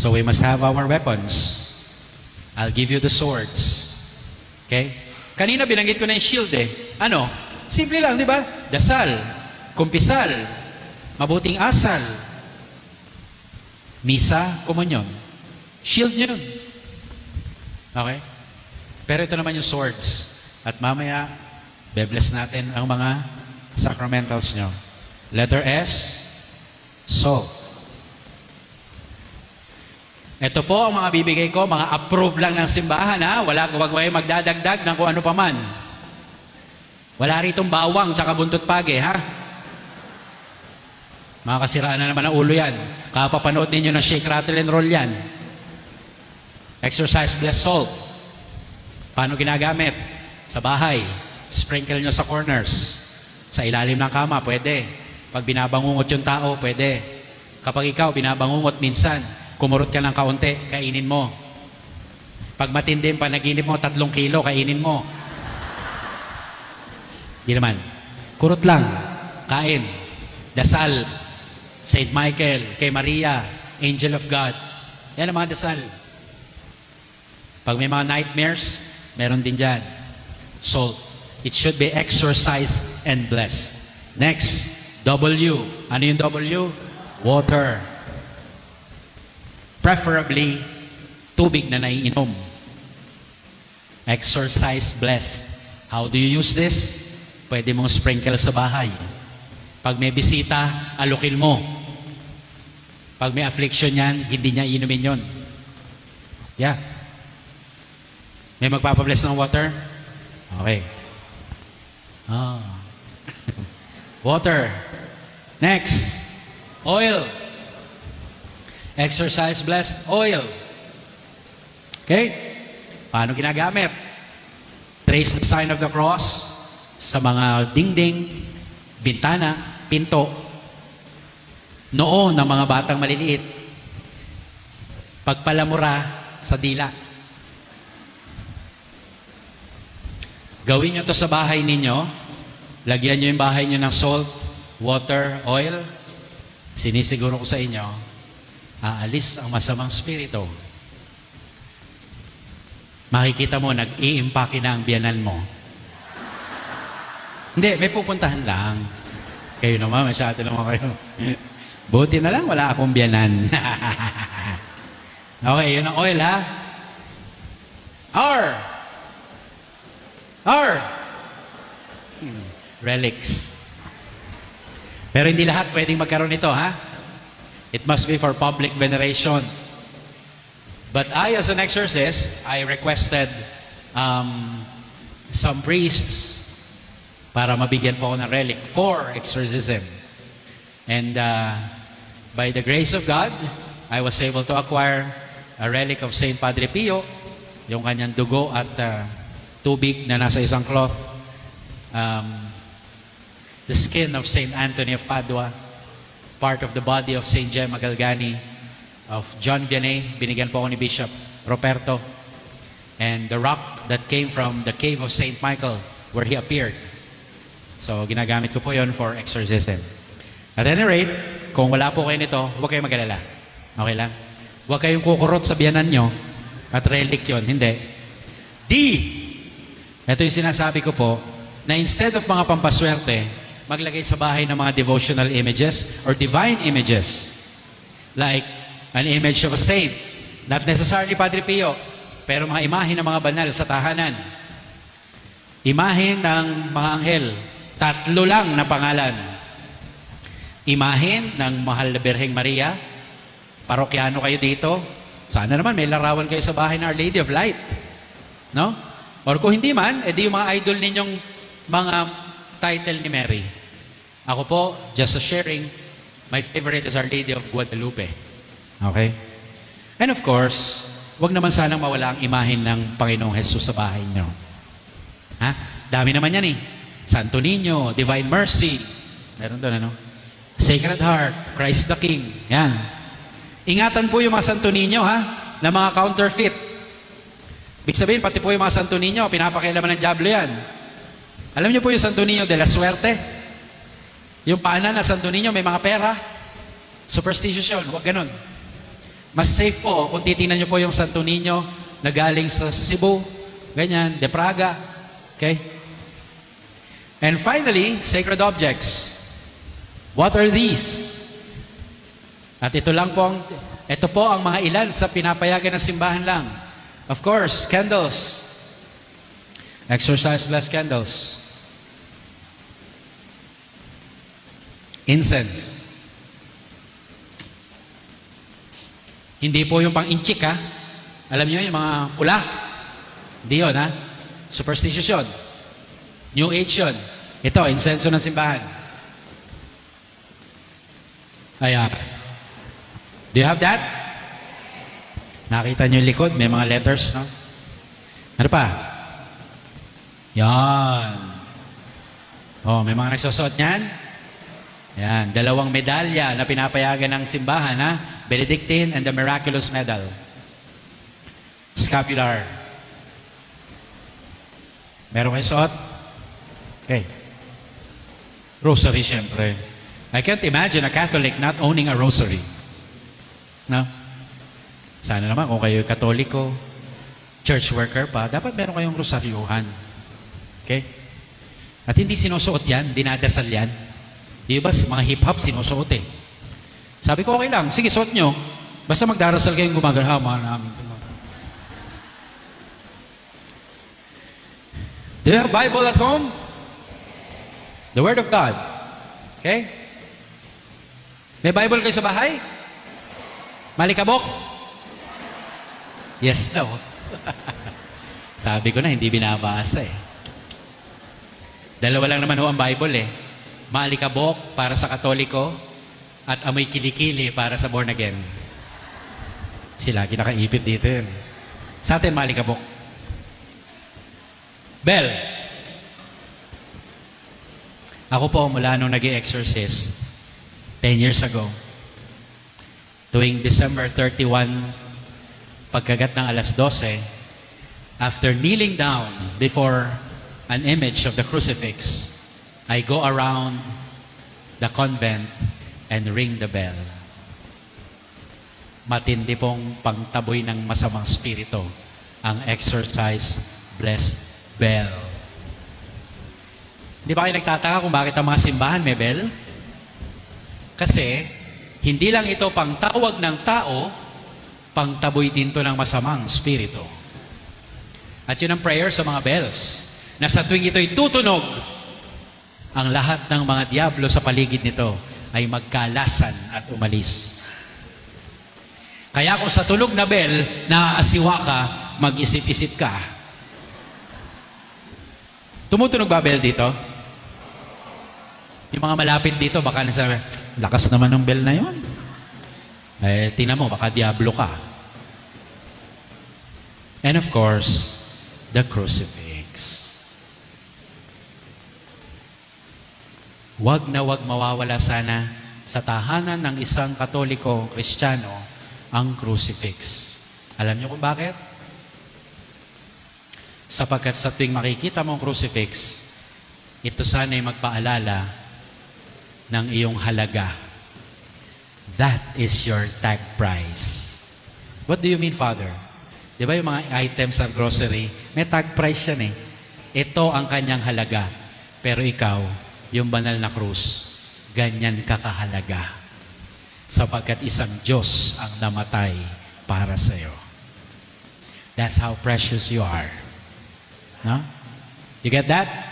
So we must have our weapons. I'll give you the swords. Okay? Kanina binanggit ko na yung shield eh. Ano? Simple lang, di ba? Dasal, kumpisal, mabuting asal, misa, komunyon. Shield yun. Okay? Pero ito naman yung swords. At mamaya, bebless natin ang mga sacramentals nyo. Letter S, salt. Ito po ang mga bibigay ko, mga approve lang ng simbahan ha. Wala wag kayo magdadagdag ng kung ano pa man. Wala ritong bawang tsaka buntot page ha. Mga kasiraan na naman ang ulo yan. Kapapanood ninyo ng shake, rattle, and roll yan. Exercise bless salt. Paano ginagamit? Sa bahay. Sprinkle nyo sa corners. Sa ilalim ng kama, pwede. Pag binabangungot yung tao, pwede. Kapag ikaw binabangungot minsan, kumurot ka ng kaunti, kainin mo. Pag matindi yung panaginip mo, tatlong kilo, kainin mo. Di naman. Kurot lang. Kain. Dasal. Saint Michael, kay Maria, Angel of God. Yan ang mga dasal. Pag may mga nightmares, meron din dyan. Salt. It should be exorcised and blessed. Next, W. Ano yung W? Water. Preferably, tubig na naiinom. Exercise blessed. How do you use this? Pwede mong sprinkle sa bahay. Pag may bisita, alukin mo. Pag may affliction yan, hindi niya inumin yon. Yeah. May magpapabless ng water? Okay. Ah. water. Next. Oil. Exercise blessed oil. Okay? Paano ginagamit? Trace the sign of the cross sa mga dingding, bintana, pinto, noo ng mga batang maliliit. Pagpalamura sa dila. Gawin nyo to sa bahay ninyo. Lagyan nyo yung bahay nyo ng salt, water, oil. Sinisiguro ko sa inyo, aalis ang masamang spirito. Makikita mo, nag-i-impake na ang biyanan mo. Hindi, may pupuntahan lang. Kayo naman, masyado naman kayo. Buti na lang, wala akong biyanan. okay, yun ang oil ha. R. R. Hmm, Relics. Pero hindi lahat pwedeng magkaroon nito, ha? It must be for public veneration. But I, as an exorcist, I requested um, some priests para mabigyan po ako ng relic for exorcism. And uh, by the grace of God, I was able to acquire a relic of Saint Padre Pio, yung kanyang dugo at uh, tubig na nasa isang cloth. Um, the skin of Saint Anthony of Padua, part of the body of Saint Gemma Galgani, of John Vianney, binigyan po ako ni Bishop Roberto, and the rock that came from the cave of Saint Michael where he appeared. So, ginagamit ko po yon for exorcism. At any rate, kung wala po kayo nito, huwag kayong mag-alala. Okay lang? Huwag kayong kukurot sa biyanan nyo at relic yon. Hindi. D. Ito yung sinasabi ko po, na instead of mga pampaswerte, maglagay sa bahay ng mga devotional images or divine images. Like an image of a saint. Not necessarily Padre Pio, pero mga imahe ng mga banal sa tahanan. Imahe ng mga anghel. Tatlo lang na pangalan. Imahin ng mahal na Birheng Maria. Parokyano kayo dito. Sana naman may larawan kayo sa bahay ng Our Lady of Light. No? Or kung hindi man, edi yung mga idol ninyong mga title ni Mary. Ako po, just a sharing, my favorite is Our Lady of Guadalupe. Okay? And of course, wag naman sanang mawala ang imahin ng Panginoong Jesus sa bahay niyo. Ha? Dami naman yan eh. Santo Niño, Divine Mercy. Meron doon ano? Sacred Heart, Christ the King. Yan. Ingatan po yung mga Santo Niño ha, na mga counterfeit. Ibig sabihin, pati po yung mga Santo Niño, pinapakialaman ng Diablo yan. Alam niyo po yung Santo Niño de la Suerte? Yung paanan na Santo Niño, may mga pera. Superstitious yun, huwag ganun. Mas safe po kung titingnan niyo po yung Santo Niño na galing sa Cebu, ganyan, De Praga. Okay? And finally, sacred objects. What are these? At ito lang po ang, ito po ang mga ilan sa pinapayagan ng simbahan lang. Of course, candles. Exercise blessed candles. Incense. Hindi po yung pang-inchik ha. Alam niyo yung mga pula. Hindi yun ha. Superstitious yun. New Age yun. Ito, insenso ng simbahan. Ayan. Do you have that? Nakita niyo yung likod, may mga letters, no? Ano pa? Yan. Oh, may mga nagsusot niyan? Yan, dalawang medalya na pinapayagan ng simbahan, ha? Benedictine and the Miraculous Medal. Scapular. Meron kayo suot? Okay. Rosary, siyempre. I can't imagine a Catholic not owning a rosary. No? Sana naman kung kayo katoliko, church worker pa, dapat meron kayong rosaryuhan. Okay? At hindi sinusuot yan, dinadasal yan. Di ba, mga hip-hop sinusuot eh. Sabi ko, okay lang, sige, suot nyo. Basta magdarasal kayong gumagahama namin. Do you have Bible at home? The Word of God. Okay? May Bible kayo sa bahay? Malikabok? Yes daw. Sabi ko na, hindi binabasa eh. Dalawa lang naman ho ang Bible eh. Malikabok para sa Katoliko at amoy kilikili para sa born again. Sila, kinakaipit dito yun. Sa atin, malikabok. Bell. Ako po, mula nung nag exorcist 10 years ago, tuwing December 31, pagkagat ng alas 12, after kneeling down before an image of the crucifix, I go around the convent and ring the bell. Matindi pong pangtaboy ng masamang spirito ang exercise blessed bell. Di ba kayo nagtataka kung bakit ang mga simbahan may bell? Kasi, hindi lang ito pang tawag ng tao, pangtaboy din to ng masamang spirito. At yun ang prayer sa mga bells, na sa tuwing ito'y tutunog, ang lahat ng mga diablo sa paligid nito ay magkalasan at umalis. Kaya kung sa tulog na bell, naaasiwa ka, mag-isip-isip ka. Tumutunog ba bell dito? Yung mga malapit dito, baka nasabi, lakas naman ng bell na yon. Eh, tingnan mo, baka diablo ka. And of course, the crucifix. Huwag na huwag mawawala sana sa tahanan ng isang katoliko kristyano ang crucifix. Alam niyo kung bakit? Sapagkat sa tuwing makikita mo ang crucifix, ito sana ay magpaalala ng iyong halaga. That is your tag price. What do you mean, Father? Di ba yung mga items sa grocery, may tag price yan eh. Ito ang kanyang halaga. Pero ikaw, yung banal na krus, ganyan kakahalaga. Sapagkat isang Diyos ang namatay para sa iyo. That's how precious you are. No? You get that?